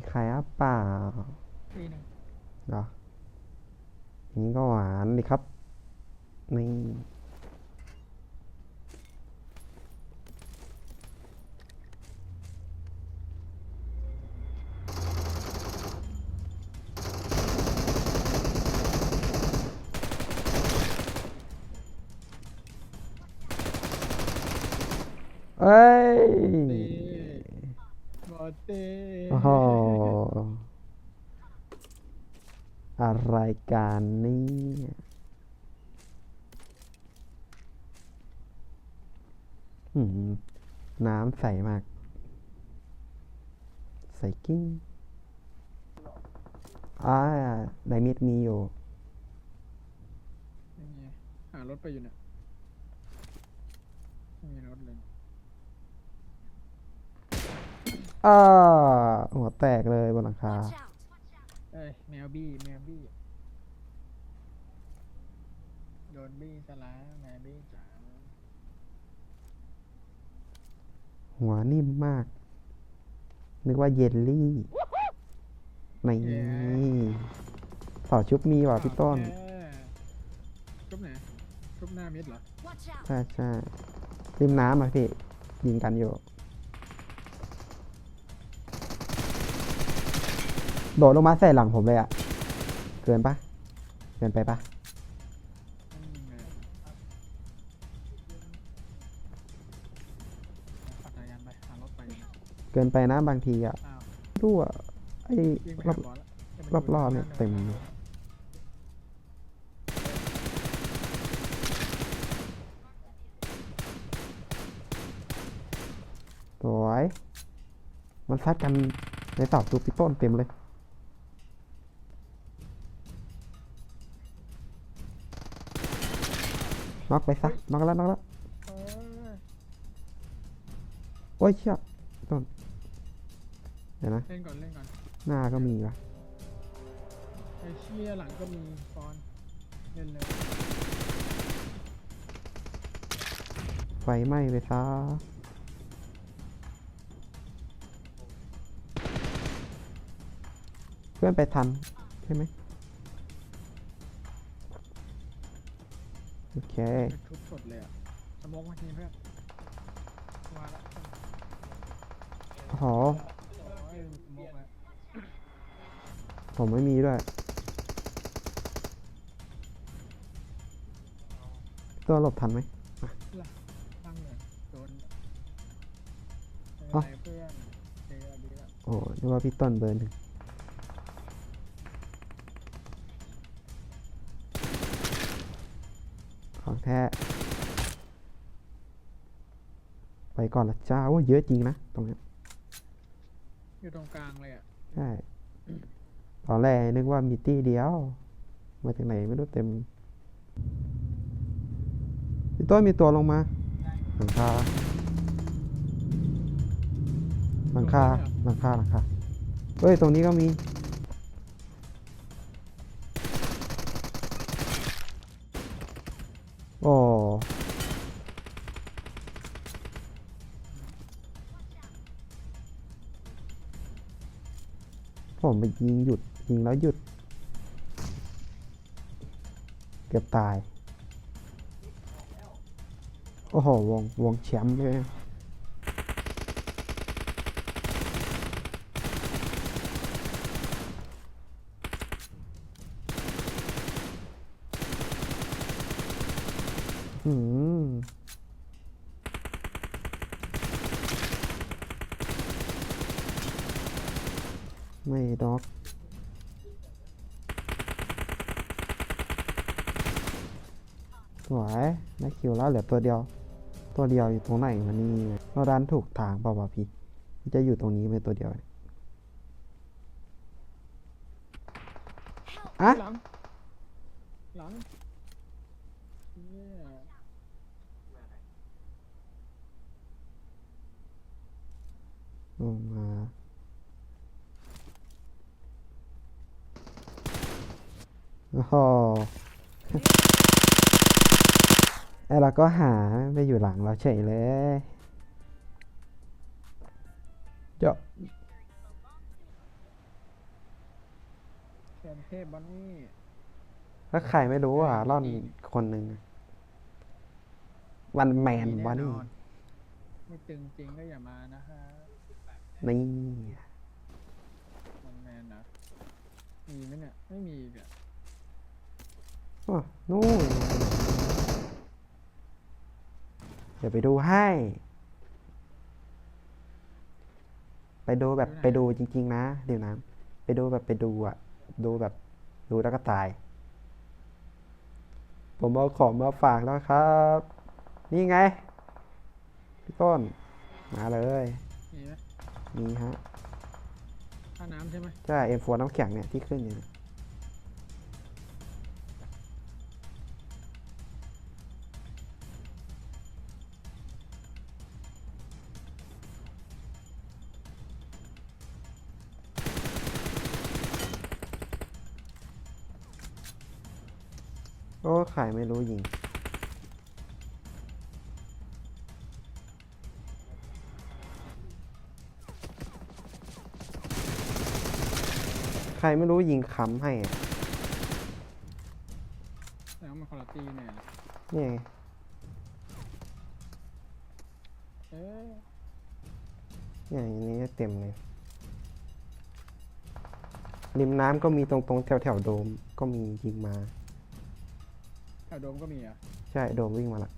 มีใครอะเปล่าปีหนึ่งเหรออย่างนี้ก็หวานดีครับนี่เอ้ย เต้โอ้โหอะไรกันนี่น้ำใสมาก ใสกิ้งอ่าไดมิดมีอยู่หารถไปอยู่เนี่ย มีรถเลย อ่าหัวแตกเลยบนหลังคา Watch out! เอ้ยแมวบี้แมวบี้โดนบี้ซะแล้วแมวบี้จ๋าหัวนิ่มมาก นึกว่าเยลลี่นี่ต่อชุบมีว่ะพี่ต้นแค่ชุบไหนชุบหน้ามิดเหรอ Watch out! ใช่ใช่ริมน้ำอะพี่ยิงกันอยู่ โดดลงมาใส่หลังผมเลยอะเกินปะเกินไปปะไม่มีเลยขับจักรยานไปหารถไปอยู่เนี่ยเกินไปนะบางทีอะอ้าวรั่วไอ้วิ่งไปรอหาบบอสแล้วจะไปรอบรอบๆเนี่ยเต็มเลยสวย มันซัดกันในเสาตูพี่ต้นเต็มเลย น็อกไปซะน็อกแล้วน็อกแล้วเอ้ยโอ้ยเชี่ยต้นเดี๋ยวนะเล่นก่อนเล่นก่อนหน้าก็มีวะไอ้เชี่ยหลังก็มีฟอนเล่นเลยไฟไหม้ไปซะเพื่อนไปทันใช่ไหม โอเคเป็นชุดสดเลยอะสมองมาทีเพื่อนมาแล้วโอ้โหโอ้ยสมองแล้วผมไม่มีด้วย ตัวหลบทันไหม ตั้งเลยโดนไม่เอ้าเป็นไรเพื่อนเจอดีแล้วโอ้นึกว่าพี่ต้นเบอร์หนึ่ง แท้ไปก่อนละจ้าว่าเยอะจริงนะตรงเนี้ยอยู่ตรงกลางเลยอะใช่ตอนแรกนึกว่ามีตี้เดียว มาจากไหนไม่รู้เต็มพี่ต้นมีตัวลงมาหลังคาหลังคาหลังคาหลังคาเฮ้ย ตรงนี้ก็มี ผมไปยิงหยุด ยิงแล้วหยุด เกือบตาย โอ้โห วง วงแชมป์เลยอืม ไม่ด็อกสวยได้คิวแล้วเหลือตัวเดียว ตัวเดียวอยู่ตรงไหนวะนี่เราดันถูกทางเปล่าวะพี่มันจะอยู่ตรงนี้เป็นตัวเดียวเนี่ยอะหลังหลังเนี่ยลงมา โอ้โหไอเราก็หาไปอยู่หลังเราเฉยเลยเจาะนเทพบอนนี่แล้วใครไม่รู้อะร่อนคนหนึ่งวันแมนมีบอแน่นี่นอนไม่ตึงจริงก็อย่ามานะฮะนี่มันแมนนะ มีไหมเนี่ย ไม่มีเนี่ย โอ้นู่นเดี๋ยวไปดูให้ ไปดูแบบไปดูจริง ๆ นะเดี๋ยวนะไปดูแบบไปดูอะ ดูแบบดูแล้วก็ตาย ผมเอาของมาฝากแล้วครับ นี่ไง พี่ต้น มาเลยมีไหมมีฮะ ค่าน้ำใช่ไหมใช่เอ็มโฟน้ำแข็งเนี่ยที่ขึ้นอยู่เนี่ย อ้ใครไม่รู้ยิง ใครไม่รู้ยิงค้ำให้อะแล้วมันคนละตีเนี่ยนี่ไงเอ๊ะเนี่ยอย่างนี้เต็มเลย ริมน้ำก็มีตรงตรงแถวแถวๆโดมก็มียิงมา แถวโดมก็มีอะใช่โดมวิ่งมาละ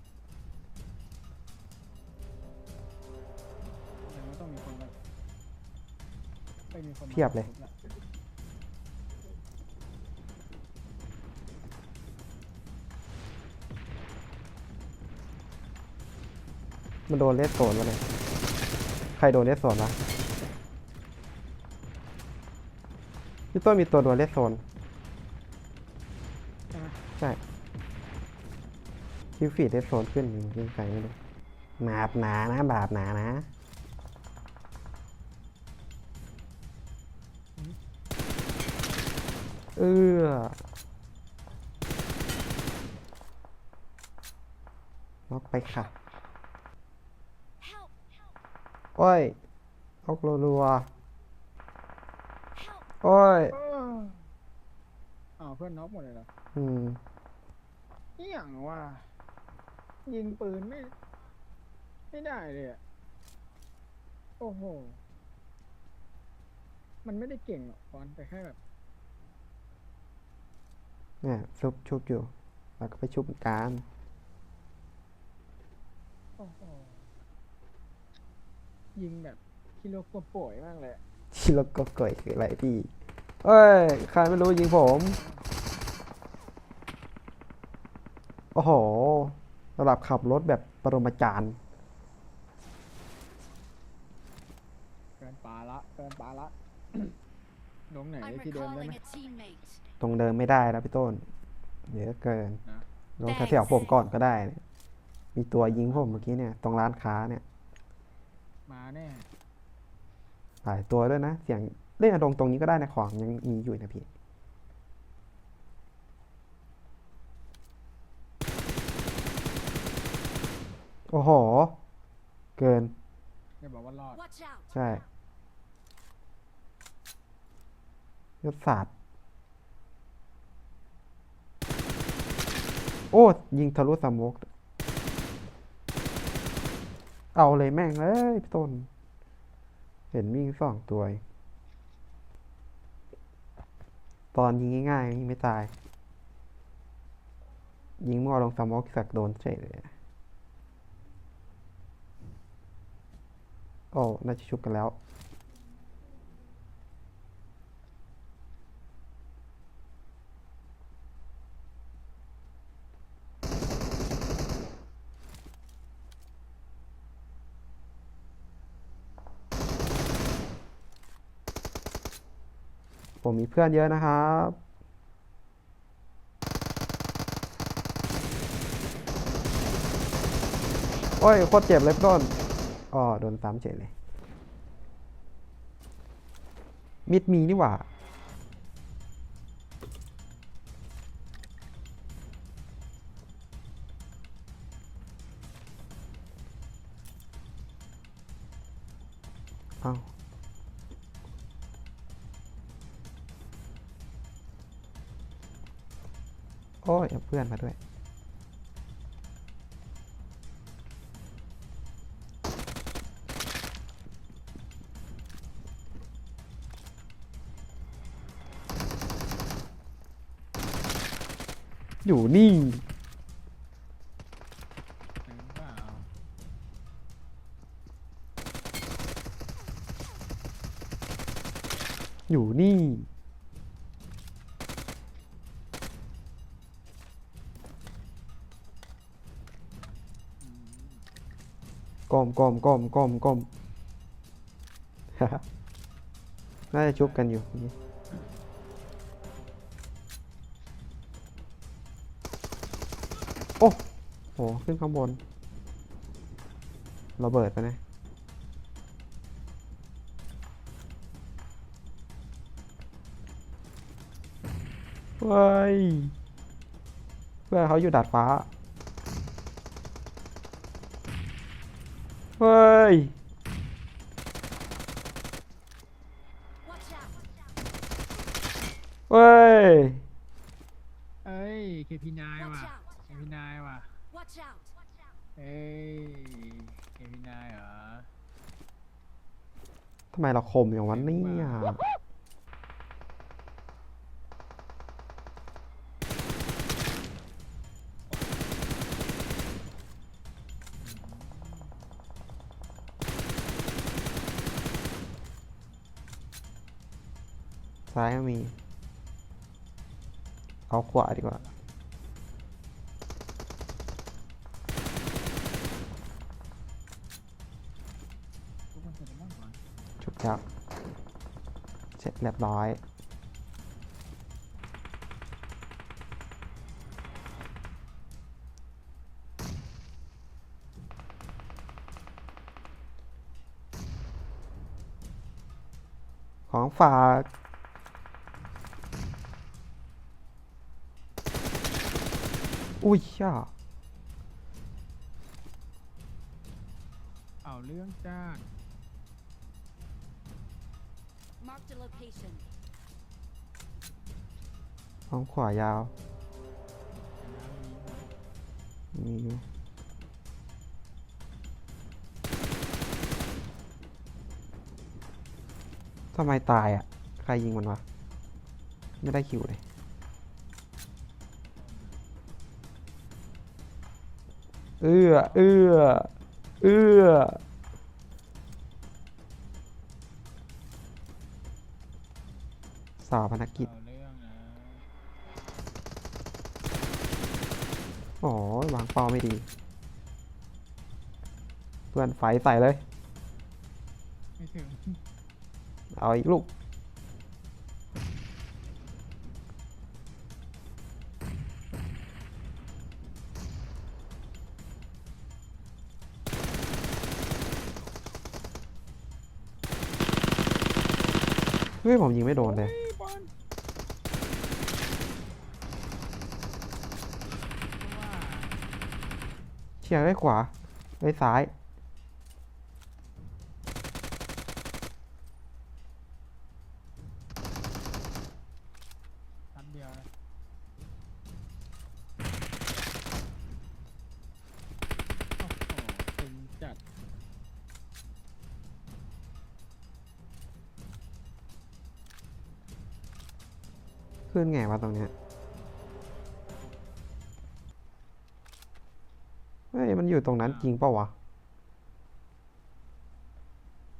ยังไม่ต้องมีคนมาไม่มีคนมาเพียบเลยทุละมันโดนเลสโซนมาเลย ใครโดนเลสโซนวะพี่ต้นมีตัวโดนเลสโซน คิวฟีดเลสโซนขึ้นยิงใครไม่รู้บาปหนานะ บาปหนานะเออล็อกไปค่ะ Help! โอ้ยออกรัว Help! ๆโอ้ยเอออ้าวเพื่อนน็อกหมดเลยเหรออืมนี่อย่างว่า ยิงปืนไม่ ไม่ได้เลยอะโอ้โห มันไม่ได้เก่งหรอกฟอนแต่แค่แบบ เนี่ยชุบชุบอยู่แล้วก็ไปชุบการโอ้โห ยิงแบบคิโลกว่าป่วยมากเลยอะชิโลโกโกยคืออะไรพี่เอ้ยใครไม่รู้ยิงผม โอ้โห ระดับขับรถแบบปรมาจารย์เกินปลาละเกินปลาละลงไหน I'm ที่เดิมได้ไหม recalling a teammate. ตรงเดิมไม่ได้แล้วพี่ต้น เยอะเกินนะ ลงแถวๆผมก่อนก็ได้เนี่ยมีตัวยิงผมเมื่อกี้เนี่ย ตรงร้านค้าเนี่ย มาแน่หลายตัวด้วยนะ เสียงเล่นอะตรงตรงนี้ก็ได้นะของยังมีอยู่นะพี่ โอ้โห เกินอย่าบอกว่ารอด Watch out! ใช่ยศศาสตร์โอ้ ยิงทะลุสามกเอาเลยแม่งเอ้ยพี่ต้น เห็นวิ่งสองตัวเองตอนยิงง่ายๆยิงไม่ตาย ยิงมั่วลงสามกสักโดนเฉยเลย โอ้น่าจะชุบกันแล้ว ผมมีเพื่อนเยอะนะครับโอ้ยโคตรเจ็บเลยพี่ต้น อ๋อโดนซ้ำเฉยเลย มิดมีนี่หว่า เอาโอ้ยเอาเพื่อนมาด้วย อยู่นี่อยู่นี่อืมก้มก้มก้มก้มก้มน่าจะชุบกันอยู่ โหขึ้นข้างบนระเบิดไปนะเฮ้ยเพื่อนเขาอยู่ดาดฟ้าเฮ้ย Watch out! เฮ้ยเอ้ย KP9 ว่ะ Watch out! KP9 ว่ะ Watch out! เอ้ย KP9 เหรอทำไมเราคมอย่างวันนี้อะซ้ายก็มี เอาขวาดีกว่า ชุดจับ เสร็จเรียบร้อยของฝาก อุ้ยช่าเอาเรื่องจ้า Marked a location. ของขวายาว มีอยู่ ทำไมตายอะ ใครยิงมันวะ ไม่ได้คิวเลย เอื้อ เอื้อ เอื้อ สาวพนักกิจเอาเรื่องนะโอ้ยวางเป้าไม่ดี เพื่อนไฟใส่เลย ไม่ถึงเอาอีกลูก เฮ้ยผมยิงไม่โดนเลย เฮ้ยบอลว่า เชียร์ได้ขวาได้ซ้าย นัดเดียวนะโอ้โหตึงจัด ขึ้นไงวะตรงเนี้ย เฮ้ยมันอยู่ตรงนั้นจริงเปล่าวะ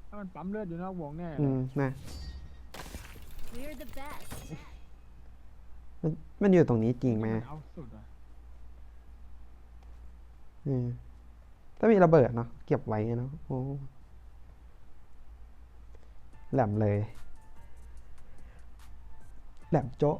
ถ้ามันปั๊มเลือดอยู่นอกวงแน่อืมนะ We're the best. มันมันอยู่ตรงนี้จริงไหมนเอาสุดอะอืมถ้ามีระเบิดเนาะเก็บไว้เนาะโอ้แหลมเลย แหลมโจ๊ะ